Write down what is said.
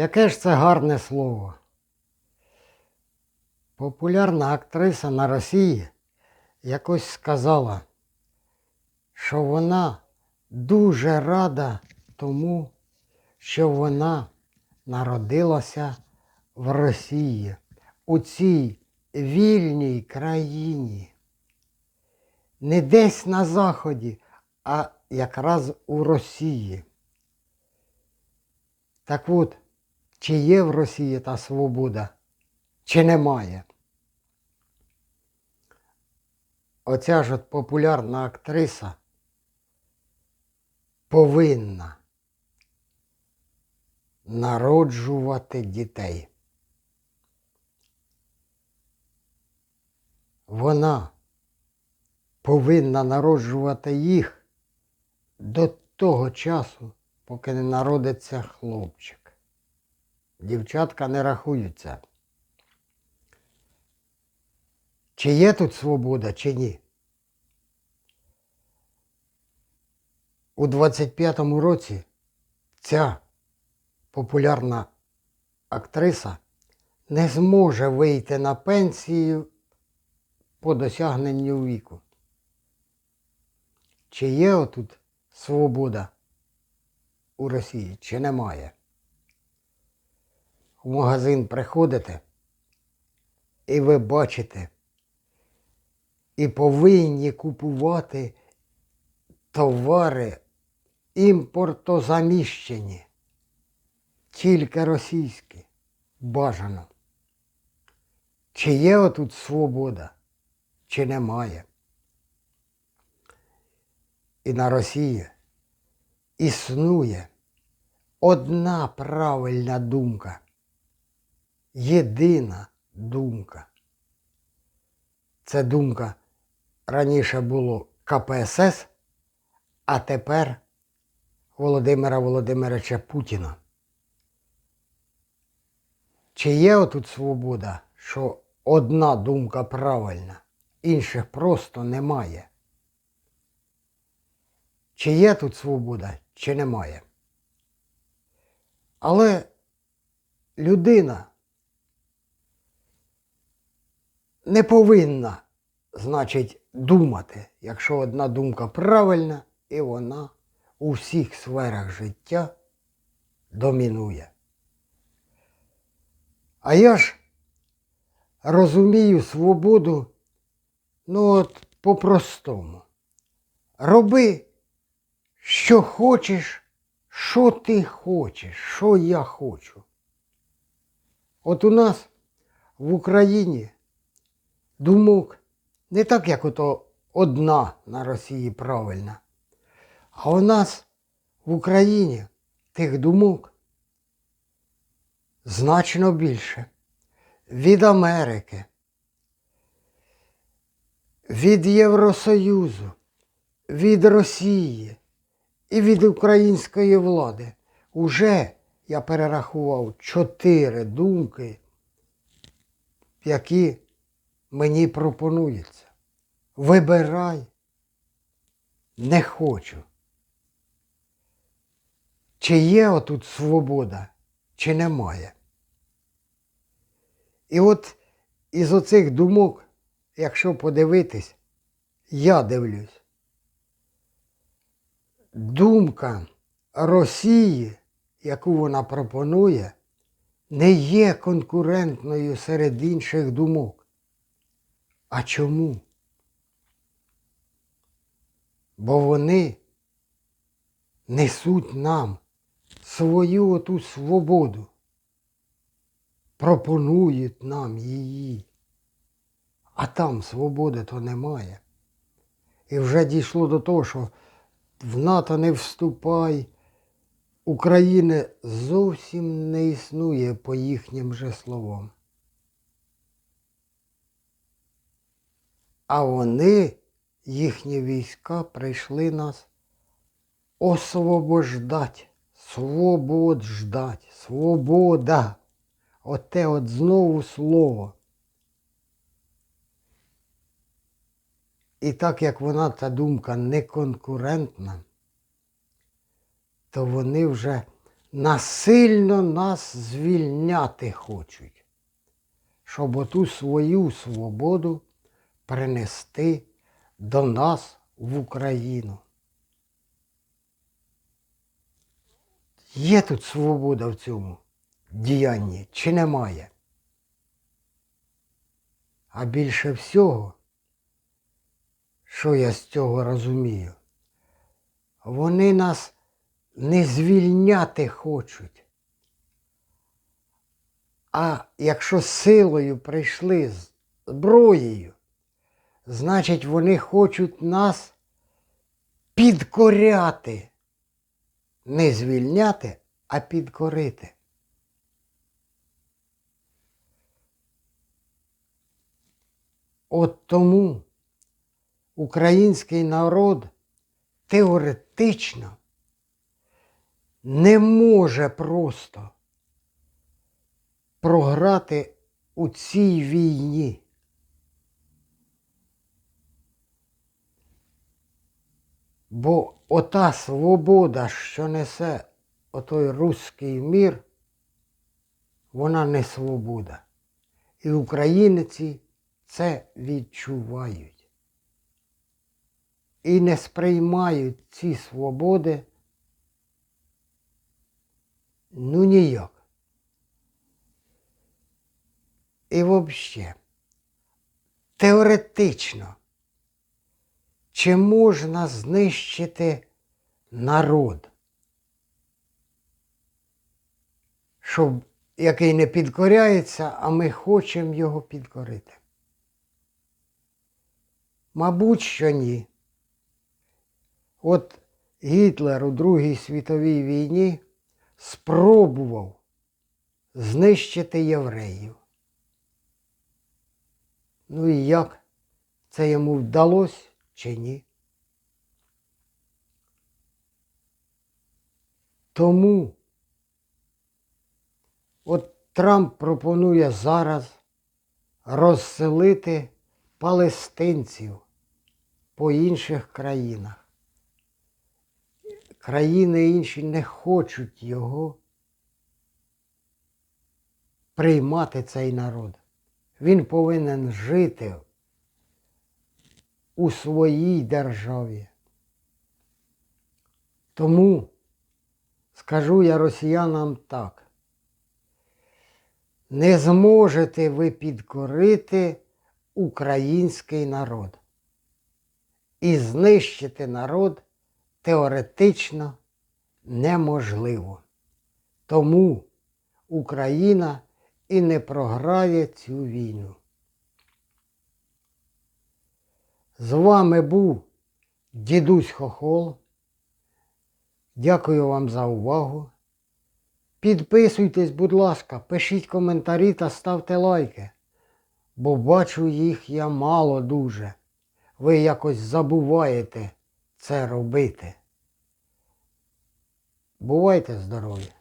Яке ж це гарне слово. Популярна актриса на Росії якось сказала, що вона дуже рада тому, що вона народилася в Росії, у цій вільній країні. Не десь на Заході, а якраз у Росії. Так от, чи є в Росії та свобода, чи немає? Оця ж от популярна актриса повинна народжувати дітей. Вона повинна народжувати їх до того часу, поки не народиться хлопчик. Дівчатка не рахуються. Чи є тут свобода, чи ні? У 25-му році ця популярна актриса не зможе вийти на пенсію по досягненню віку. Чи є отут свобода у Росії, чи немає? В магазин приходите і ви бачите, і повинні купувати товари імпортозаміщені, тільки російські, бажано. Чи є отут свобода, чи немає? І на Росії існує одна правильна думка, єдина думка. Це думка раніше було КПСС, а тепер Володимира Володимировича Путіна. Чи є отут свобода, що одна думка правильна, інших просто немає? Чи є тут свобода, чи немає? Але людина не повинна, значить, думати, якщо одна думка правильна, і вона у всіх сферах життя домінує. А я ж розумію свободу, ну от по-простому. Роби, що хочеш, що ти хочеш, що я хочу. От у нас в Україні думок не так, як ото одна на Росії правильна. А у нас в Україні тих думок значно більше. Від Америки, від Євросоюзу, від Росії і від української влади. Уже я перерахував чотири думки, які мені пропонуються. Вибирай, не хочу. Чи є отут свобода, чи немає? І от із оцих думок, якщо подивитись, я дивлюсь. Думка Росії, яку вона пропонує, не є конкурентною серед інших думок. А чому? Бо вони несуть нам свою оту свободу, пропонують нам її. А там свободи то немає. І вже дійшло до того, що в НАТО не вступай, України зовсім не існує по їхнім же словам. А вони, їхні війська, прийшли нас освобождать, свобождать, свобода. Оте от знову слово. І так як вона та думка не конкурентна, то вони вже насильно нас звільняти хочуть, щоб оту свою свободу принести до нас в Україну. Є тут свобода в цьому діянні чи немає? А більше всього, що я з цього розумію, вони нас не звільняти хочуть. А якщо силою прийшли зброєю, значить вони хочуть нас підкоряти. Не звільняти, а підкорити. От тому український народ теоретично не може просто програти у цій війні. Бо ота свобода, що несе отой руський мір, вона не свобода. І українці це відчувають. І не сприймають ці свободи ну ніяк. І взагалі, теоретично, чи можна знищити народ, щоб, який не підкоряється, а ми хочемо його підкорити? Мабуть, що ні. От Гітлер у Другій світовій війні спробував знищити євреїв. Ну і як це йому вдалося чи ні? Тому от Трамп пропонує зараз розселити палестинців по інших країнах. Країни інші не хочуть його приймати цей народ. Він повинен жити у своїй державі. Тому скажу я росіянам так. Не зможете ви підкорити український народ і знищити народ теоретично неможливо. Тому Україна і не програє цю війну. З вами був дідусь Хохол. Дякую вам за увагу. Підписуйтесь, будь ласка, пишіть коментарі та ставте лайки, бо бачу їх я мало дуже. Ви якось забуваєте це робити. Бувайте здорові!